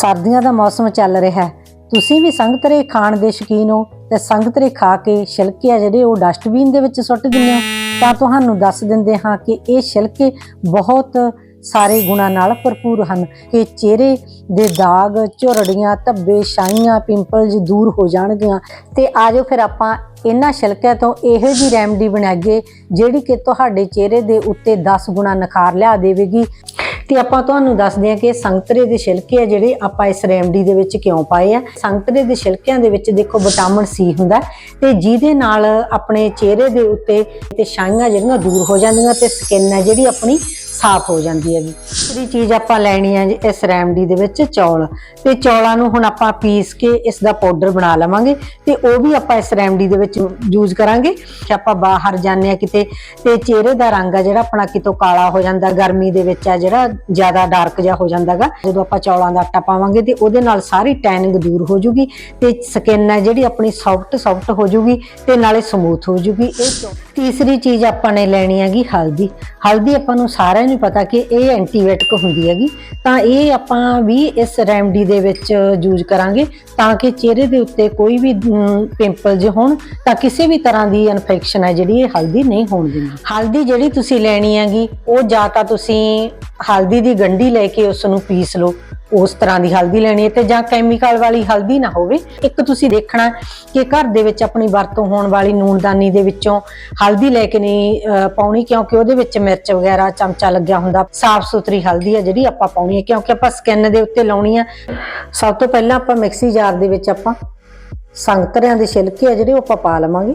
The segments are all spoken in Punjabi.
ਸਰਦੀਆਂ ਦਾ ਮੌਸਮ ਚੱਲ ਰਿਹਾ ਹੈ। ਤੁਸੀਂ ਵੀ ਸੰਗਤਰੇ ਖਾਣ ਦੇ ਸ਼ੌਕੀਨ ਹੋ ਤੇ ਸੰਗਤਰੇ ਖਾ ਕੇ ਛਿਲਕੇ ਆ ਜਿਹੜੇ ਉਹ ਡਸਟਬਿਨ ਦੇ ਵਿੱਚ ਸੁੱਟ ਦਿੰਦੇ ਹੋ। ਤਾਂ ਤੁਹਾਨੂੰ ਦੱਸ ਦਿੰਦੇ ਹਾਂ ਕਿ ਇਹ ਛਿਲਕੇ ਬਹੁਤ ਸਾਰੇ ਗੁਣਾਂ ਨਾਲ ਭਰਪੂਰ ਹਨ। ਕਿ ਚਿਹਰੇ ਦੇ ਦਾਗ, ਝੁਰੜੀਆਂ, ਧੱਬੇ, ਛਾਈਆਂ ਪਿੰਪਲਸ ਦੂਰ ਹੋ ਜਾਣਗੀਆਂ। ਤੇ ਆਜੋ ਫਿਰ ਆਪਾਂ ਇਹਨਾਂ ਛਿਲਕਿਆਂ ਤੋਂ ਇਹੋ ਜੀ ਰੈਮਡੀ ਬਣਾਈਏ ਜਿਹੜੀ ਕਿ ਤੁਹਾਡੇ ਚਿਹਰੇ ਦੇ ਉੱਤੇ 10 ਗੁਣਾ ਨਿਖਾਰ ਲਿਆ ਦੇਵੇਗੀ। ਤੇ ਆਪਾਂ ਤੁਹਾਨੂੰ ਦੱਸਦੇ ਹਾਂ ਕਿ ਸੰਗਤਰੇ ਦੇ ਛਿਲਕੇ ਆ ਜਿਹੜੇ ਆਪਾਂ ਇਸ ਰੈਮਡੀ ਦੇ ਵਿੱਚ ਕਿਉਂ ਪਾਏ ਆ। ਸੰਗਤਰੇ ਦੇ ਛਿਲਕਿਆਂ ਦੇ ਵਿੱਚ ਦੇਖੋ ਵਿਟਾਮਿਨ ਸੀ ਹੁੰਦਾ ਹੈ ਤੇ ਜਿਹਦੇ ਨਾਲ ਆਪਣੇ ਚਿਹਰੇ ਦੇ ਉੱਤੇ ਤੇ ਛਾਈਆਂ ਜਿਹੜੀਆਂ ਦੂਰ ਹੋ ਜਾਂਦੀਆਂ ਤੇ ਸਕਿਨ ਹੈ ਜਿਹੜੀ ਆਪਣੀ ਸਾਫ਼ ਹੋ ਜਾਂਦੀ ਹੈਗੀ ਜੀ। ਚੀਜ਼ ਆਪਾਂ ਲੈਣੀ ਹੈ ਇਸ ਰੈਮਡੀ ਦੇ ਵਿੱਚ ਚੌਲ। ਤੇ ਚੌਲਾਂ ਨੂੰ ਹੁਣ ਆਪਾਂ ਪੀਸ ਕੇ ਇਸ ਦਾ ਪਾਊਡਰ ਬਣਾ ਲਵਾਂਗੇ ਤੇ ਉਹ ਵੀ ਆਪਾਂ ਇਸ ਰੈਮਡੀ ਦੇ ਵਿੱਚ ਯੂਜ਼ ਕਰਾਂਗੇ। ਕਿ ਆਪਾਂ ਬਾਹਰ ਜਾਂਦੇ ਆ ਕਿਤੇ ਤੇ ਚਿਹਰੇ ਦਾ ਰੰਗ ਆ ਜਿਹੜਾ ਆਪਣਾ ਕਿਤੋਂ ਕਾਲਾ ਹੋ ਜਾਂਦਾ, ਗਰਮੀ ਦੇ ਵਿੱਚ ਆ ਜਿਹੜਾ ਜ਼ਿਆਦਾ ਡਾਰਕ ਜਿਹਾ ਹੋ ਜਾਂਦਾਗਾ ਜਦੋਂ ਆਪਾਂ ਚੌਲਾਂ ਦਾ ਆਟਾ ਪਾਵਾਂਗੇ ਤੇ ਉਹਦੇ ਨਾਲ ਸਾਰੀ ਟੈਨਿੰਗ ਦੂਰ ਹੋ ਜੂਗੀ ਤੇ ਸਕਿਨ ਹੈ ਜਿਹੜੀ ਆਪਣੀ ਸੌਫਟ ਸੌਫਟ ਹੋ ਜੂਗੀ ਤੇ ਨਾਲੇ ਸਮੂਥ ਹੋ ਜੂਗੀ। ਇਹ ਤੀਸਰੀ ਚੀਜ਼ ਆਪਾਂ ਨੇ ਲੈਣੀ ਹੈਗੀ ਹਲਦੀ। ਹਲਦੀ ਆਪਾਂ ਨੂੰ ਸਾਰਿਆਂ ਨੂੰ ਪਤਾ ਕਿ ਇਹ ਐਂਟੀਬਾਇਓਟਿਕ ਹੁੰਦੀ ਹੈਗੀ, ਤਾਂ ਇਹ ਆਪਾਂ ਵੀ ਇਸ ਰੈਮਡੀ ਦੇ ਵਿੱਚ ਯੂਜ਼ ਕਰਾਂਗੇ ਤਾਂ ਕਿ ਚਿਹਰੇ ਦੇ ਉੱਤੇ ਕੋਈ ਵੀ ਪਿੰਪਲ ਜੇ ਹੋਣ, ਤਾਂ ਕਿਸੇ ਵੀ ਤਰ੍ਹਾਂ ਦੀ ਇਨਫੈਕਸ਼ਨ ਹੈ ਜਿਹੜੀ ਇਹ ਹਲਦੀ ਨਹੀਂ ਹੋਣ ਦਿੰਦੀ। ਹਲਦੀ ਜਿਹੜੀ ਤੁਸੀਂ ਲੈਣੀ ਹੈਗੀ, ਉਹ ਜਾਂ ਤਾਂ ਤੁਸੀਂ ਹਲਦੀ ਦੀ ਗੰਢੀ ਲੈ ਕੇ ਉਸ ਨੂੰ ਪੀਸ ਲਓ ਉਸ ਤਰ੍ਹਾਂ ਦੀ ਹਲਦੀ ਲੈਣੀ ਹੈ ਤੇ ਜਾਂ ਕੈਮੀਕਲ ਵਾਲੀ ਹਲਦੀ ਨਾ ਹੋਵੇ। ਇੱਕ ਤੁਸੀਂ ਦੇਖਣਾ ਕਿ ਘਰ ਦੇ ਵਿੱਚ ਆਪਣੀ ਵਰਤੋਂ ਹੋਣ ਵਾਲੀ ਨੂਨਦਾਨੀ ਦੇ ਵਿੱਚੋਂ ਹਲਦੀ ਲੈ ਕੇ ਨਹੀਂ ਪਾਉਣੀ ਕਿਉਂਕਿ ਉਹਦੇ ਵਿੱਚ ਮਿਰਚ ਵਗੈਰਾ, ਚਮਚਾ ਲੱਗਿਆ ਹੁੰਦਾ। ਸਾਫ਼ ਸੁਥਰੀ ਹਲਦੀ ਹੈ ਜਿਹੜੀ ਆਪਾਂ ਪਾਉਣੀ ਹੈ ਕਿਉਂਕਿ ਆਪਾਂ ਸਕਿਨ ਦੇ ਉੱਤੇ ਲਾਉਣੀ ਆ। ਸਭ ਤੋਂ ਪਹਿਲਾਂ ਆਪਾਂ ਮਿਕਸੀ ਜਾਰ ਦੇ ਵਿੱਚ ਆਪਾਂ ਸੰਗਤਰਿਆਂ ਦੇ ਛਿਲਕੇ ਆ ਜਿਹੜੇ, ਉਹ ਆਪਾਂ ਪਾ ਲਵਾਂਗੇ।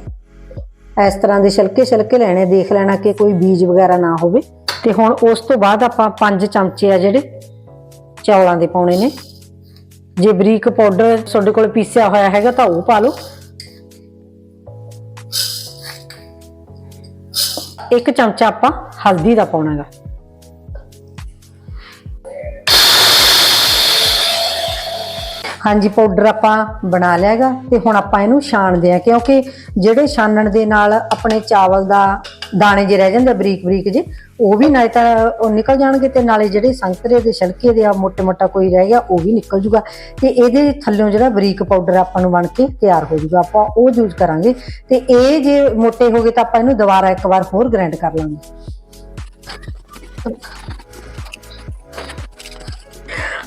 ਇਸ ਤਰ੍ਹਾਂ ਦੇ ਛਿਲਕੇ ਛਿਲਕੇ ਲੈਣੇ, ਦੇਖ ਲੈਣਾ ਕਿ ਕੋਈ ਬੀਜ ਵਗੈਰਾ ਨਾ ਹੋਵੇ। ਤੇ ਹੁਣ ਉਸ ਤੋਂ ਬਾਅਦ ਆਪਾਂ 5 ਚਮਚੇ ਆ ਜਿਹੜੇ ਚੌਲਾਂ ਦੇ ਪਾਉਣੇ ਨੇ। ਜੇ ਬਰੀਕ ਪਾਊਡਰ ਤੁਹਾਡੇ ਕੋਲ ਪੀਸਿਆ ਹੋਇਆ ਹੈਗਾ ਤਾਂ ਉਹ ਪਾ ਲਓ। ਇੱਕ ਚਮਚਾ ਆਪਾਂ ਹਲਦੀ ਦਾ ਪਾਉਣਾ ਹੈਗਾ ਹਾਂਜੀ ਪਾਊਡਰ ਆਪਾਂ ਬਣਾ ਲਿਆ ਹੈਗਾ ਤੇ ਹੁਣ ਆਪਾਂ ਇਹਨੂੰ ਛਾਣਦੇ ਆ ਕਿਉਂਕਿ ਜਿਹੜੇ ਛਾਣਨ ਦੇ ਨਾਲ ਆਪਣੇ ਚਾਵਲ ਦਾ ਦਾਣੇ ਜੇ ਰਹਿ ਜਾਂਦੇ ਬਰੀਕ ਬਰੀਕ ਜੇ, ਉਹ ਵੀ ਨਾਲੇ ਤਾਂ ਉਹ ਨਿਕਲ ਜਾਣਗੇ ਤੇ ਨਾਲੇ ਜਿਹੜੇ ਸੰਤਰੇ ਦੇ ਛਿਲਕੇ ਦੇ ਆ ਮੋਟੇ-ਮੋਟਾ ਕੋਈ ਰਹਿ ਗਿਆ, ਉਹ ਵੀ ਨਿਕਲ ਜੂਗਾ। ਤੇ ਇਹਦੇ ਥੱਲੋਂ ਜਿਹੜਾ ਬਰੀਕ ਪਾਊਡਰ ਆਪਾਂ ਨੂੰ ਬਣ ਕੇ ਤਿਆਰ ਹੋ ਜੂਗਾ, ਆਪਾਂ ਉਹ ਯੂਜ਼ ਕਰਾਂਗੇ। ਤੇ ਇਹ ਜੇ ਮੋਟੇ ਹੋ ਗਏ ਤਾਂ ਆਪਾਂ ਇਹਨੂੰ ਦੁਬਾਰਾ ਇੱਕ ਵਾਰ ਹੋਰ ਗ੍ਰਾਈਂਡ ਕਰ ਲਾਂਗੇ।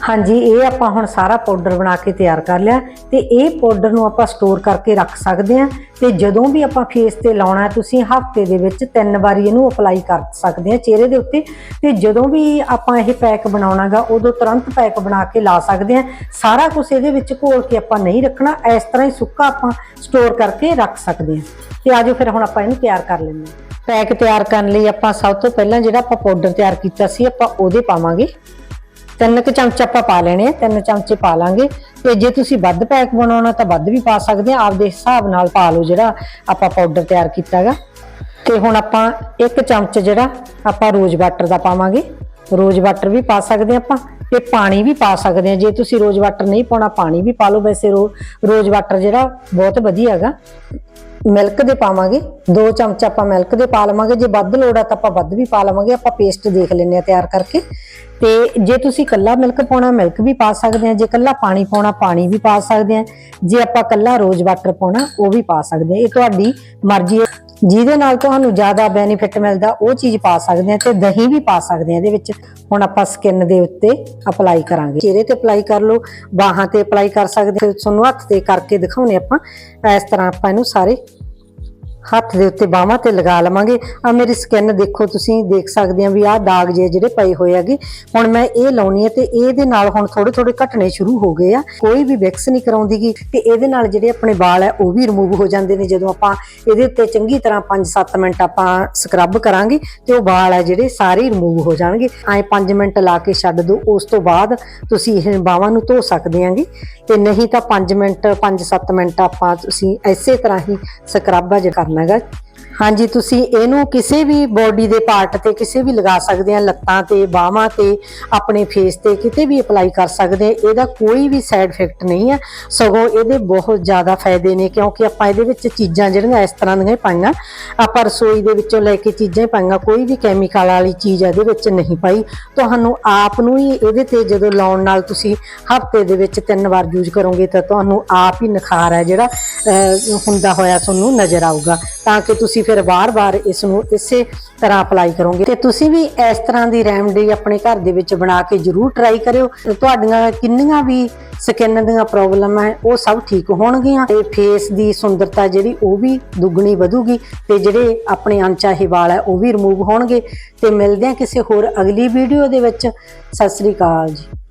ਹਾਂਜੀ, ਇਹ ਆਪਾਂ ਹੁਣ ਸਾਰਾ ਪਾਊਡਰ ਬਣਾ ਕੇ ਤਿਆਰ ਕਰ ਲਿਆ ਤੇ ਇਹ ਪਾਊਡਰ ਨੂੰ ਆਪਾਂ ਸਟੋਰ ਕਰਕੇ ਰੱਖ ਸਕਦੇ ਹਾਂ ਤੇ ਜਦੋਂ ਵੀ ਆਪਾਂ ਫੇਸ ਤੇ ਲਾਉਣਾ ਤੁਸੀਂ ਹਫ਼ਤੇ ਦੇ ਵਿੱਚ ਤਿੰਨ ਵਾਰੀ ਇਹਨੂੰ ਅਪਲਾਈ ਕਰ ਸਕਦੇ ਹਾਂ ਚਿਹਰੇ ਦੇ ਉੱਤੇ ਤੇ ਜਦੋਂ ਵੀ ਆਪਾਂ ਇਹ ਪੈਕ ਬਣਾਉਣਾਗਾ, ਉਦੋਂ ਤੁਰੰਤ ਪੈਕ ਬਣਾ ਕੇ ਲਾ ਸਕਦੇ ਹਾਂ। ਸਾਰਾ ਕੁਝ ਇਹਦੇ ਵਿੱਚ ਘੋਲ ਕੇ ਆਪਾਂ ਨਹੀਂ ਰੱਖਣਾ, ਇਸ ਤਰ੍ਹਾਂ ਹੀ ਸੁੱਕਾ ਆਪਾਂ ਸਟੋਰ ਕਰਕੇ ਰੱਖ ਸਕਦੇ ਹਾਂ। ਤੇ ਆਜੋ ਫਿਰ ਹੁਣ ਆਪਾਂ ਇਹਨੂੰ ਤਿਆਰ ਕਰ ਲੈਂਦੇ ਹਾਂ। ਪੈਕ ਤਿਆਰ ਕਰਨ ਲਈ ਆਪਾਂ ਸਭ ਤੋਂ ਪਹਿਲਾਂ ਜਿਹੜਾ ਆਪਾਂ ਪਾਊਡਰ ਤਿਆਰ ਕੀਤਾ ਸੀ, ਆਪਾਂ ਉਹਦੇ ਪਾਵਾਂਗੇ। ਤਿੰਨ ਕੁ ਚਮਚ ਆਪਾਂ ਪਾ ਲੈਣੇ ਆ, ਤਿੰਨ ਚਮਚੇ ਪਾ ਲਾਂਗੇ। ਤੇ ਜੇ ਤੁਸੀਂ ਵੱਧ ਪੈਕ ਬਣਾਉਣਾ ਤਾਂ ਵੱਧ ਵੀ ਪਾ ਸਕਦੇ ਆ। ਆਪਦੇ ਹਿਸਾਬ ਨਾਲ ਪਾ ਲਓ ਜਿਹੜਾ ਆਪਾਂ ਪਾਊਡਰ ਤਿਆਰ ਕੀਤਾ ਹੈਗਾ ਤੇ ਹੁਣ ਆਪਾਂ ਇੱਕ ਚਮਚ ਜਿਹੜਾ ਆਪਾਂ ਰੋਜ਼ ਵਾਟਰ ਦਾ ਪਾਵਾਂਗੇ। ਰੋਜ਼ ਵਾਟਰ ਵੀ ਪਾ ਸਕਦੇ ਆ ਆਪਾਂ। ਤੇ ਪਾਣੀ ਵੀ ਪਾ ਸਕਦੇ ਆ। ਜੇ ਤੁਸੀਂ ਰੋਜ਼ ਵਾਟਰ ਨਹੀਂ ਪਾਉਣਾ, ਪਾਣੀ ਵੀ ਪਾ ਲਓ। ਵੈਸੇ ਰੋਜ਼ ਵਾਟਰ ਜਿਹੜਾ ਬਹੁਤ ਵਧੀਆ ਹੈਗਾ। ਮਿਲਕ ਦੇ ਪਾਵਾਂਗੇ। 2 ਚਮਚ ਆਪਾਂ ਮਿਲਕ ਦੇ ਪਾ ਲਵਾਂਗੇ। ਜੇ ਵੱਧ ਲੋੜ ਆ ਤਾਂ ਆਪਾਂ ਵੱਧ ਵੀ ਪਾ ਲਵਾਂਗੇ। ਆਪਾਂ ਪੇਸਟ ਦੇਖ ਲੈਂਦੇ ਆ ਤਿਆਰ ਕਰਕੇ। ਤੇ ਜੇ ਤੁਸੀਂ ਕੱਲਾ ਮਿਲਕ ਪਾਉਣਾ, ਮਿਲਕ ਵੀ ਪਾ ਸਕਦੇ ਆ। ਜੇ ਕੱਲਾ ਪਾਣੀ ਪਾਉਣਾ, ਪਾਣੀ ਵੀ ਪਾ ਸਕਦੇ ਆ। ਜੇ ਆਪਾਂ ਕੱਲਾ ਰੋਜ਼ ਵਾਟਰ ਪਾਉਣਾ, ਉਹ ਵੀ ਪਾ ਸਕਦੇ ਆ। ਇਹ ਤੁਹਾਡੀ ਮਰਜ਼ੀ ਹੈ। ਜਿਹਦੇ ਨਾਲ ਤੁਹਾਨੂੰ ਜ਼ਿਆਦਾ ਬੈਨੀਫਿਟ ਮਿਲਦਾ, ਉਹ ਚੀਜ਼ ਪਾ ਸਕਦੇ ਆ ਤੇ ਦਹੀਂ ਵੀ ਪਾ ਸਕਦੇ ਆ ਇਹਦੇ ਵਿੱਚ। ਹੁਣ ਆਪਾਂ ਸਕਿਨ ਦੇ ਉੱਤੇ ਅਪਲਾਈ ਕਰਾਂਗੇ। ਚਿਹਰੇ ਤੇ ਅਪਲਾਈ ਕਰ ਲਓ, ਬਾਹਾਂ ਤੇ ਅਪਲਾਈ ਕਰ ਸਕਦੇ ਤੁਹਾਨੂੰ ਹੱਥ ਤੇ ਕਰਕੇ ਦਿਖਾਉਣੇ ਆਪਾਂ। ਇਸ ਤਰ੍ਹਾਂ ਆਪਾਂ ਇਹਨੂੰ ਸਾਰੇ ਹੱਥ ਦੇ ਉੱਤੇ ਬਾਹਾਂ ਤੇ ਲਗਾ ਲਵਾਂਗੇ। ਆ ਮੇਰੀ ਸਕਿਨ ਦੇਖੋ, ਤੁਸੀਂ ਦੇਖ ਸਕਦੇ ਆ ਵੀ ਆਹ ਦਾਗ ਜੇ ਜਿਹੜੇ ਪਏ ਹੋਏ ਹੈਗੇ। ਹੁਣ ਮੈਂ ਇਹ ਲਾਉਣੀ ਹੈ ਤੇ ਇਹਦੇ ਨਾਲ ਹੁਣ ਥੋੜੇ ਥੋੜੇ ਘਟਣੇ ਸ਼ੁਰੂ ਹੋ ਗਏ ਆ। ਕੋਈ ਵੀ ਵਿਕਸ ਨਹੀਂ ਕਰਾਉਂਦੀਗੀ ਤੇ ਇਹਦੇ ਨਾਲ ਜਿਹੜੇ ਆਪਣੇ ਵਾਲ ਹੈ ਉਹ ਵੀ ਰਿਮੂਵ ਹੋ ਜਾਂਦੇ ਨੇ। ਜਦੋਂ ਆਪਾਂ ਇਹਦੇ ਉੱਤੇ ਚੰਗੀ ਤਰ੍ਹਾਂ 5-7 ਮਿੰਟ ਆਪਾਂ ਸਕਰਬ ਕਰਾਂਗੇ ਤੇ ਉਹ ਵਾਲ ਹੈ ਜਿਹੜੇ ਸਾਰੇ ਰਿਮੂਵ ਹੋ ਜਾਣਗੇ। ਐ 5 ਮਿੰਟ ਲਾ ਕੇ ਛੱਡ ਦਿਓ ਉਸ ਤੋਂ ਬਾਅਦ ਤੁਸੀਂ ਇਹ ਬਾਹਾਂ ਨੂੰ ਧੋ ਸਕਦੇ ਆਂਗੇ ਤੇ ਨਹੀਂ ਤਾਂ 5 ਮਿੰਟ 5-7 ਮਿੰਟ ਆਪਾਂ ਤੁਸੀਂ ਐਸੇ ਤਰ੍ਹਾਂ ਹੀ ਸਕਰਬ ਆ ਜਿਹੜਾ ਕਰਨਾ ਹੈਗਾ ਹਾਂਜੀ, ਤੁਸੀਂ ਇਹਨੂੰ ਕਿਸੇ ਵੀ ਬੋਡੀ ਦੇ ਪਾਰਟ ਤੇ ਕਿਸੇ ਵੀ ਲਗਾ ਸਕਦੇ ਆ, ਲੱਤਾਂ ਤੇ, ਬਾਹਾਂ ਤੇ, ਆਪਣੇ ਫੇਸ ਤੇ ਕਿਤੇ ਵੀ ਅਪਲਾਈ ਕਰ ਸਕਦੇ ਆ। ਇਹਦਾ ਕੋਈ ਵੀ ਸਾਈਡ ਇਫੈਕਟ ਨਹੀਂ ਹੈ ਸਗੋਂ ਇਹਦੇ ਬਹੁਤ ਜ਼ਿਆਦਾ ਫਾਇਦੇ ਨੇ, ਕਿਉਂਕਿ ਆਪਾਂ ਇਹਦੇ ਵਿੱਚ ਚੀਜ਼ਾਂ ਜਿਹੜੀਆਂ ਇਸ ਤਰ੍ਹਾਂ ਦੀਆਂ ਪਾਈਆਂ। ਆਪਾਂ ਰਸੋਈ ਦੇ ਵਿੱਚੋਂ ਲੈ ਕੇ ਚੀਜ਼ਾਂ ਹੀ ਪਾਈਆਂ, ਕੋਈ ਵੀ ਕੈਮੀਕਲ ਵਾਲੀ ਚੀਜ਼ ਇਹਦੇ ਵਿੱਚ ਨਹੀਂ ਪਾਈ। ਤੁਹਾਨੂੰ ਆਪ ਨੂੰ ਹੀ ਇਹਦੇ ਤੇ ਜਦੋਂ ਲਾਉਣ ਨਾਲ ਤੁਸੀਂ ਹਫ਼ਤੇ ਦੇ ਵਿੱਚ ਤਿੰਨ ਵਾਰ ਯੂਜ਼ ਕਰੋਗੇ, ਤਾਂ ਤੁਹਾਨੂੰ ਆਪ ਹੀ ਨਿਖਾਰ ਹੈ ਜਿਹੜਾ ਹੁੰਦਾ ਹੋਇਆ ਤੁਹਾਨੂੰ ਨਜ਼ਰ ਆਊਗਾ। ਤਾਂ ਕਿ ਤੁਸੀਂ ਫਿਰ ਵਾਰ-ਵਾਰ ਇਸ ਨੂੰ ਇਸੇ ਤਰ੍ਹਾਂ ਅਪਲਾਈ ਕਰੋਗੇ। ਤੇ ਤੁਸੀਂ ਵੀ ਇਸ ਤਰ੍ਹਾਂ ਦੀ ਰੈਮਡੀ ਆਪਣੇ ਘਰ ਦੇ ਵਿੱਚ ਬਣਾ ਕੇ ਜਰੂਰ ਟਰਾਈ ਕਰਿਓ। ਤੁਹਾਡੀਆਂ ਕਿੰਨੀਆਂ ਵੀ ਸਕਿਨ ਦੀਆਂ ਪ੍ਰੋਬਲਮ ਹੈ, ਉਹ ਸਭ ਠੀਕ ਹੋਣਗੀਆਂ। ਤੇ ਫੇਸ ਦੀ ਸੁੰਦਰਤਾ ਜਿਹੜੀ, ਉਹ ਵੀ ਦੁੱਗਣੀ ਵਧੂਗੀ। ਤੇ ਜਿਹੜੇ ਆਪਣੇ ਅਣਚਾਹੇ ਵਾਲ ਹੈ, ਉਹ ਵੀ ਰਿਮੂਵ ਹੋਣਗੇ। ਤੇ ਮਿਲਦੇ ਹਾਂ ਕਿਸੇ ਹੋਰ ਅਗਲੀ ਵੀਡੀਓ ਦੇ ਵਿੱਚ। ਸਤਿ ਸ੍ਰੀ ਅਕਾਲ ਜੀ।